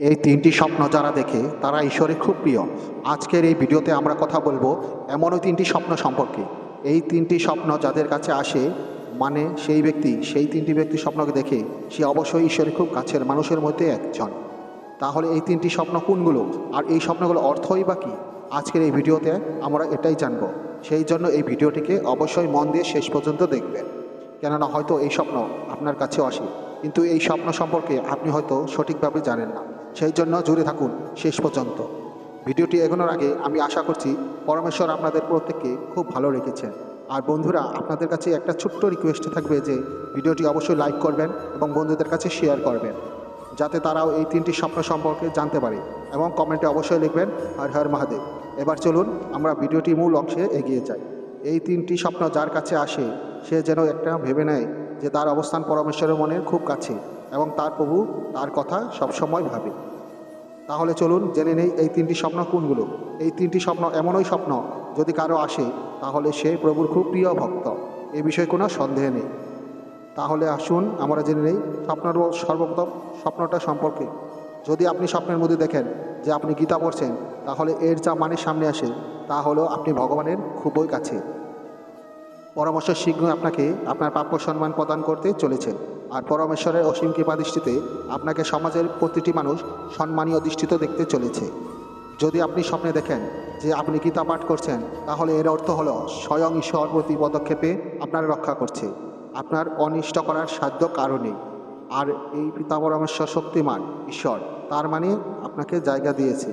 এই তিনটি স্বপ্ন যারা দেখে, তারা ঈশ্বরের খুব প্রিয়। আজকের এই ভিডিওতে আমরা কথা বলব এমনও তিনটি স্বপ্ন সম্পর্কে। এই তিনটি স্বপ্ন যাদের কাছে আসে মানে সেই ব্যক্তি, সেই তিনটি ব্যক্তি স্বপ্নকে দেখে, সে অবশ্যই ঈশ্বরের খুব কাছের মানুষের মধ্যে একজন। তাহলে এই তিনটি স্বপ্ন কোনগুলো? আর এই স্বপ্নগুলো অর্থই বা কী? আজকের এই ভিডিওতে আমরা এটাই জানব। সেই জন্য এই ভিডিওটিকে অবশ্যই মন দিয়ে শেষ পর্যন্ত দেখবেন। কেননা হয়তো এই স্বপ্ন আপনার কাছেও আসে। কিন্তু এই স্বপ্ন সম্পর্কে আপনি হয়তো সঠিকভাবে জানেন না। সেই জন্য জুড়ে থাকুন শেষ পর্যন্ত। ভিডিওটি এগোনোর আগে আমি আশা করছি পরমেশ্বর আপনাদের প্রত্যেককে খুব ভালো রেখেছেন। আর বন্ধুরা, আপনাদের কাছে একটা ছোট্ট রিকোয়েস্ট থাকবে যে ভিডিওটি অবশ্যই লাইক করবেন এবং বন্ধুদের কাছে শেয়ার করবেন, যাতে তারাও এই তিনটি স্বপ্ন সম্পর্কে জানতে পারে এবং কমেন্টে অবশ্যই লিখবেন, হর হর মহাদেব। এবার চলুন আমরা ভিডিওটি মূল অংশে এগিয়ে যাই। এই তিনটি স্বপ্ন যার কাছে আসে, সে যেন একটা ভেবে নেয় যে তার অবস্থান পরমেশ্বরের মনের খুব কাছে। এবং তার প্রভু তার কথা সবসময় ভাবে। তাহলে চলুন জেনে নেই এই তিনটি স্বপ্ন কোনগুলো? এই তিনটি স্বপ্ন এমনই স্বপ্ন যদি কারও আসে, তাহলে সে প্রভুর খুব প্রিয় ভক্ত। এ বিষয়ে কোনো সন্দেহ নেই। তাহলে আসুন আমরা জেনে নেই স্বপ্নের সর্বপ্রথম স্বপ্নটা সম্পর্কে। যদি আপনি স্বপ্নের মধ্যে দেখেন যে আপনি গীতা পড়ছেন, তাহলে এর যা মানের সামনে আসে, তা হলো আপনি ভগবানের খুবই কাছে। পরামর্শ শীঘ্রই আপনাকে আপনার প্রাপ্য সম্মান প্রদান করতে চলেছে। আর পরমেশ্বরের অসীম কৃপা দৃষ্টিতে আপনাকে সমাজের প্রতিটি মানুষ সম্মানীয় দৃষ্টিতে দেখতে চলেছে। যদি আপনি স্বপ্নে দেখেন যে আপনি গীতা পাঠ করছেন, তাহলে এর অর্থ হলো স্বয়ং ঈশ্বর প্রতি পদক্ষেপে আপনার রক্ষা করছে। আপনার অনিষ্ট করার সাধ্য কারণে আর এই পিতা পরমেশ্বর শক্তিমান ঈশ্বর, তার মানে আপনাকে জায়গা দিয়েছে।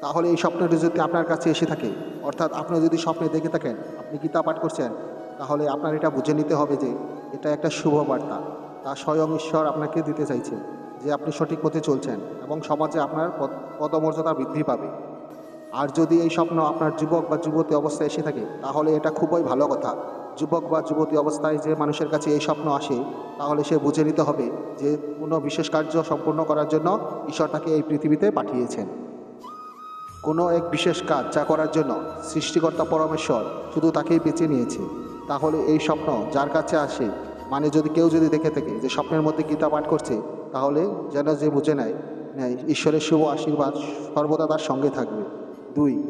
তাহলে এই স্বপ্নটি যদি আপনার কাছে এসে থাকে, অর্থাৎ আপনি যদি স্বপ্নে দেখে থাকেন, আপনি গীতা পাঠ করছেন, তাহলে আপনার এটা বুঝে নিতে হবে যে এটা একটা শুভ বার্তা। তা স্বয়ং ঈশ্বর আপনাকে দিতে চাইছে যে আপনি সঠিক পথে চলছেন এবং সমাজে আপনার পদমর্যাদা বৃদ্ধি পাবে। আর যদি এই স্বপ্ন আপনার যুবক বা যুবতী অবস্থায় এসে থাকে, তাহলে এটা খুবই ভালো কথা। যুবক বা যুবতী অবস্থায় যে মানুষের কাছে এই স্বপ্ন আসে, তাহলে সে বুঝে নিতে হবে যে কোনো বিশেষ কার্য সম্পূর্ণ করার জন্য ঈশ্বর তাকে এই পৃথিবীতে পাঠিয়েছেন। কোনো এক বিশেষ কাজ যা করার জন্য সৃষ্টিকর্তা পরমেশ্বর শুধু তাকেই বেছে নিয়েছে। তাহলে এই স্বপ্ন যার কাছে আসে মানে যদি কেউ যদি দেখে থাকে যে স্বপ্নের মধ্যে গীতা পাঠ করছে, তাহলে যেন যে বুঝে নেয় নেয়, ঈশ্বরের শুভ আশীর্বাদ সর্বদা তার সঙ্গে থাকবে। দুই,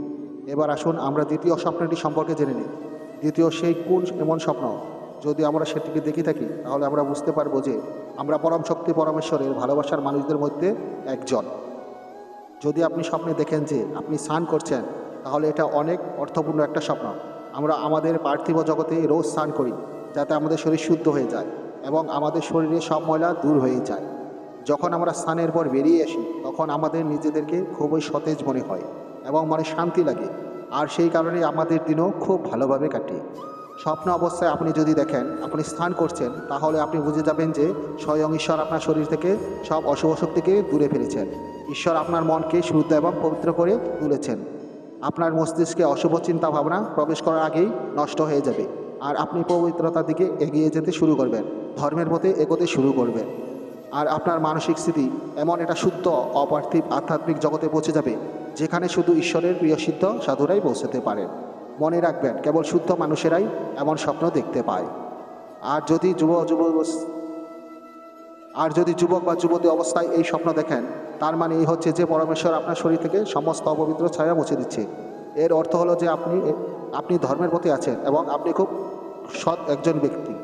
এবার আসুন আমরা দ্বিতীয় স্বপ্নটি সম্পর্কে জেনে নিই। দ্বিতীয়, সেই কোন এমন স্বপ্ন? যদি আমরা সেটিকে দেখে থাকি, তাহলে আমরা বুঝতে পারব যে আমরা পরম শক্তি পরমেশ্বরের ভালোবাসার মানুষদের মধ্যে একজন। যদি আপনি স্বপ্নে দেখেন যে আপনি স্নান করছেন, তাহলে এটা অনেক অর্থপূর্ণ একটা স্বপ্ন। আমরা আমাদের পার্থিব জগতে রোজ স্নান করি। যাতে আমাদের শরীর শুদ্ধ হয়ে যায় এবং আমাদের শরীরে সব ময়লা দূর হয়ে যায়। যখন আমরা স্নানের পর বেরিয়ে আসি, তখন আমাদের নিজেদেরকে খুবই সতেজ মনে হয় এবং মনে শান্তি লাগে। আর সেই কারণে আমাদের দিনও খুব ভালোভাবে কাটে স্বপ্ন অবস্থায় আপনি যদি দেখেন, আপনি স্নান করছেন, তাহলে আপনি বুঝে যাবেন যে স্বয়ং ঈশ্বর আপনার শরীর থেকে সব অশুভ শক্তিকে দূরে ফেলেছেন। ঈশ্বর আপনার মনকে শুদ্ধ এবং পবিত্র করে তুলেছেন। আপনার মস্তিষ্কে অশুভ চিন্তা ভাবনা প্রবেশ করার আগেই নষ্ট হয়ে যাবে। আর আপনি পবিত্রতার দিকে এগিয়ে যেতে শুরু করবেন। ধর্মের পথে এগোতে শুরু করবেন। আর আপনার মানসিক স্থিতি এমন একটা শুদ্ধ, অপার্থিব, আধ্যাত্মিক জগতে পৌঁছে যাবে, যেখানে শুধু ঈশ্বরের প্রিয় সিদ্ধ সাধুরাই পৌঁছতে পারেন। মনে রাখবেন, কেবল শুদ্ধ মানুষেরাই এমন স্বপ্ন দেখতে পায়। আর যদি যুব যুব, আর যদি যুবক বা যুবতী অবস্থায় এই স্বপ্ন দেখেন, তার মানে এই হচ্ছে যে পরমেশ্বর আপনার শরীর থেকে সমস্ত অপবিত্র ছায়া মুছে দিচ্ছে। এর অর্থ হলো যে আপনি আপনি ধর্মের প্রতি আছেন এবং আপনি খুব সৎ একজন ব্যক্তি।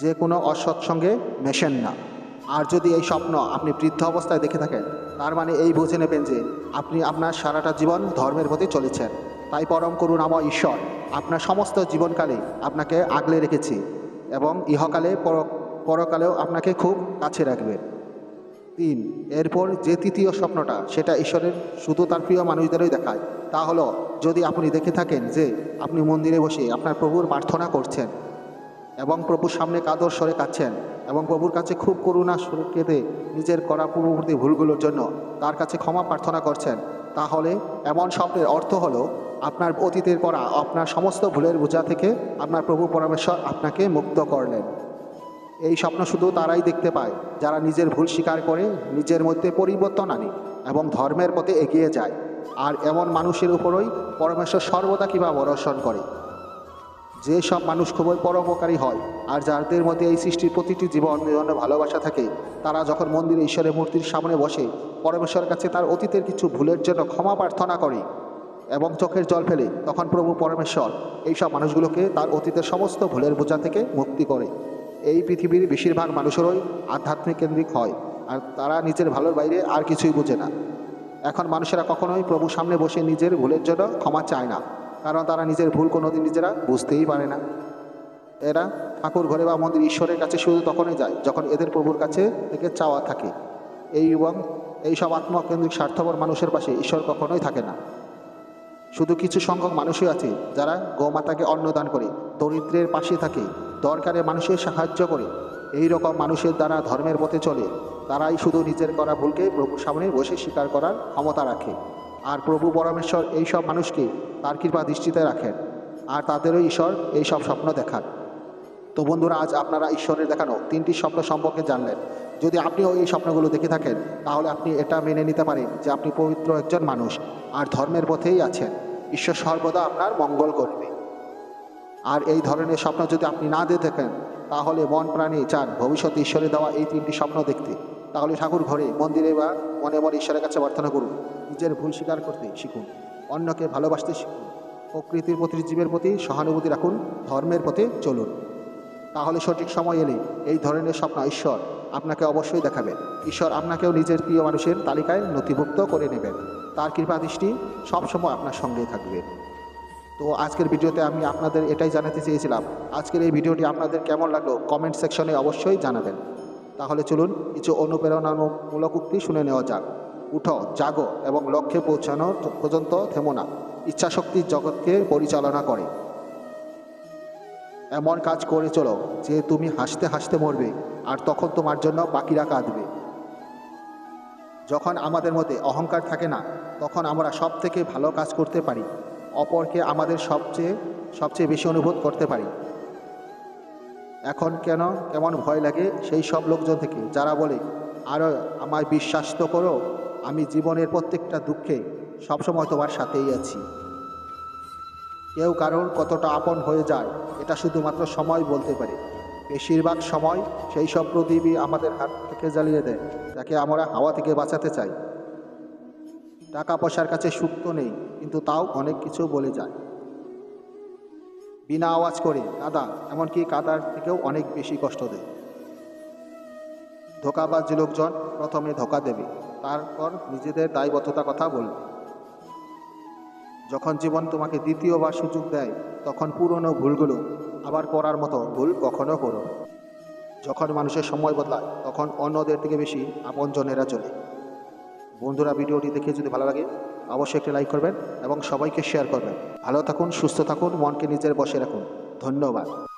যে কোনো অসৎ সঙ্গে মেশেন না। আর যদি এই স্বপ্ন আপনি বৃদ্ধ অবস্থায় দেখে থাকেন, তার মানে এই বুঝে নেবেন যে আপনি আপনার সারাটা জীবন ধর্মের প্রতি চলেছেন। তাই পরম করুণাময় ঈশ্বর, আপনার সমস্ত জীবনকালে আপনাকে আগলে রেখেছি এবং ইহকালে পর, পরকালেও আপনাকে খুব কাছে রাখবে। তিন এরপর যে তৃতীয় স্বপ্নটা, সেটা ঈশ্বরের শুধু তার প্রিয় মানুষদেরই দেখায়। তা হলো, যদি আপনি দেখে থাকেন যে আপনি মন্দিরে বসে আপনার প্রভুর প্রার্থনা করছেন এবং প্রভুর সামনে কাদর সরে কাচ্ছেন এবং প্রভুর কাছে খুব করুণা সুরে কেঁদে নিজের করা পূর্ববর্তী ভুলগুলোর জন্য তার কাছে ক্ষমা প্রার্থনা করছেন, তাহলে এমন স্বপ্নের অর্থ হলো আপনার অতীতের করা, আপনার সমস্ত ভুলের বোঝা থেকে আপনার প্রভু পরমেশ্বর আপনাকে মুক্ত করলেন। এই স্বপ্ন শুধু তারাই দেখতে পায়, যারা নিজের ভুল স্বীকার করে নিজের মধ্যে পরিবর্তন আনে এবং ধর্মের পথে এগিয়ে যায়। আর এমন মানুষের উপরই পরমেশ্বর সর্বদা কিবা বর্ষণ করে। যে সব মানুষ খুবই পরোপকারী হয়, আর যাদের মধ্যে এই সৃষ্টির প্রতিটি জীবন জন্য ভালোবাসা থাকে, তারা যখন মন্দিরে ঈশ্বরের মূর্তির সামনে বসে পরমেশ্বরের কাছে তার অতীতের কিছু ভুলের জন্য ক্ষমা প্রার্থনা করে এবং চোখের জল ফেলে, তখন প্রভু পরমেশ্বর এইসব মানুষগুলোকে তার অতীতের সমস্ত ভুলের বোঝা থেকে মুক্তি করে। এই পৃথিবীর বেশিরভাগ মানুষেরই আধ্যাত্মিক কেন্দ্রিক হয়, আর তারা নিজের ভালোর বাইরে আর কিছুই বোঝে না। এখন মানুষেরা কখনোই প্রভুর সামনে বসে নিজের ভুলের জন্য ক্ষমা চায় না, কারণ তারা নিজের ভুল কোনোদিন নিজেরা বুঝতেই পারে না। এরা ঠাকুর ঘরে বা মন্দির ঈশ্বরের কাছে শুধু তখনই যায় যখন এদের প্রভুর কাছে থেকে চাওয়া থাকে। এই এবং এই এইসব আত্মকেন্দ্রিক স্বার্থপর মানুষের পাশে ঈশ্বর কখনোই থাকে না। শুধু কিছু সংখ্যক মানুষই আছে যারা গোমাতাকে অন্নদান করে, দরিদ্রের পাশে থাকে দরকারে মানুষের সাহায্য করে। এই রকম মানুষের দ্বারা ধর্মের পথে চলে। তারাই শুধু নিজের করা ভুলকে প্রভুর সামনে বসে স্বীকার করার ক্ষমতা রাখে। আর প্রভু পরমেশ্বর এই সব মানুষকে তার কৃপা দৃষ্টিতে রাখেন। আর তাদেরও ঈশ্বর এই সব স্বপ্ন দেখান। তো বন্ধুরা, আজ আপনারা ঈশ্বরের দেখানো তিনটি স্বপ্ন সম্পর্কে জানলেন। যদি আপনিও এই স্বপ্নগুলো দেখে থাকেন, তাহলে আপনি এটা মেনে নিতে পারেন যে আপনি পবিত্র একজন মানুষ, আর ধর্মের পথেই আছেন। ঈশ্বর সর্বদা আপনার মঙ্গল করবে। আর এই ধরনের স্বপ্ন যদি আপনি না দিয়ে থাকেন, তাহলে মন প্রাণী চান ভবিষ্যতে ঈশ্বরে দেওয়া এই তিনটি স্বপ্ন দেখতে। তাহলে ঠাকুর ঘরে, মন্দিরে বা মনে মনে ঈশ্বরের কাছে প্রার্থনা করুন। নিজের ভুল স্বীকার করতে শিখুন। অন্যকে ভালোবাসতে শিখুন। প্রকৃতির প্রতি, জীবের প্রতি সহানুভূতি রাখুন। ধর্মের পথে চলুন। তাহলে সঠিক সময় এলে এই ধরনের স্বপ্ন ঈশ্বর আপনাকে অবশ্যই দেখাবেন ঈশ্বর আপনাকেও নিজের প্রিয় মানুষের তালিকায় নথিভুক্ত করে নেবেন। তার কৃপা দৃষ্টি সবসময় আপনার সঙ্গে থাকবে। তো আজকের ভিডিওতে আমি আপনাদের এটাই জানাতে চেয়েছিলাম, আজকের এই ভিডিওটি আপনাদের কেমন লাগল কমেন্ট সেকশনে অবশ্যই জানাবেন। তাহলে চলুন কিছু অনুপ্রেরণামূলক উক্তি শুনে নেওয়া যাক। উঠো, জাগো এবং লক্ষ্যে পৌঁছানোর পর্যন্ত থেমো না। ইচ্ছাশক্তি জগৎকে পরিচালনা করে। এমন কাজ করে চলো যে তুমি হাসতে হাসতে মরবে আর তখন তোমার জন্য বাকিরা কাঁদবে। যখন আমাদের মধ্যে অহংকার থাকে না, তখন আমরা সব থেকে ভালো কাজ করতে পারি। অপরকে আমাদের সবচেয়ে সবচেয়ে বেশি অনুভব করতে পারি। এখন কেন, কেমন ভয় লাগে সেই সব লোকজন থেকে, যারা বলে আরও আমায় বিশ্বাস তো করো, আমি জীবনের প্রত্যেকটা দুঃখে সবসময় তোমার সাথেই আছি। কেউ কারোর কতটা আপন হয়ে যায়, এটা শুধুমাত্র সময় বলতে পারে। বেশিরভাগ সময় সেই সব প্রদীপই আমাদের হাত থেকে জ্বালিয়ে দেয়, যাকে আমরা হাওয়া থেকে বাঁচাতে চাই। টাকা পয়সার কাছে সুক্ত নেই, কিন্তু তাও অনেক কিছু বলে যায়। বিনা আওয়াজ করে কাদা এমনকি কাদার থেকেও অনেক বেশি কষ্ট দেয় ধোকাবাজ লোকজন প্রথমে ধোকা দেবে, তারপর নিজেদের দায়বদ্ধতা কথা বলবে। যখন জীবন তোমাকে দ্বিতীয়বার সুযোগ দেয়, তখন পুরনো ভুলগুলো আবার করার মতো ভুল কখনো করো যখন মানুষের সময় বদলায়, তখন অন্যদের থেকে বেশি আপনজনেরা চলে। বন্ধুরা ভিডিওটি দেখে যদি ভালো লাগে, অবশ্যই একটি লাইক করবেন এবং সবাইকে শেয়ার করবেন। ভালো থাকুন, সুস্থ থাকুন, মনকে নিজের বসে রাখুন। ধন্যবাদ।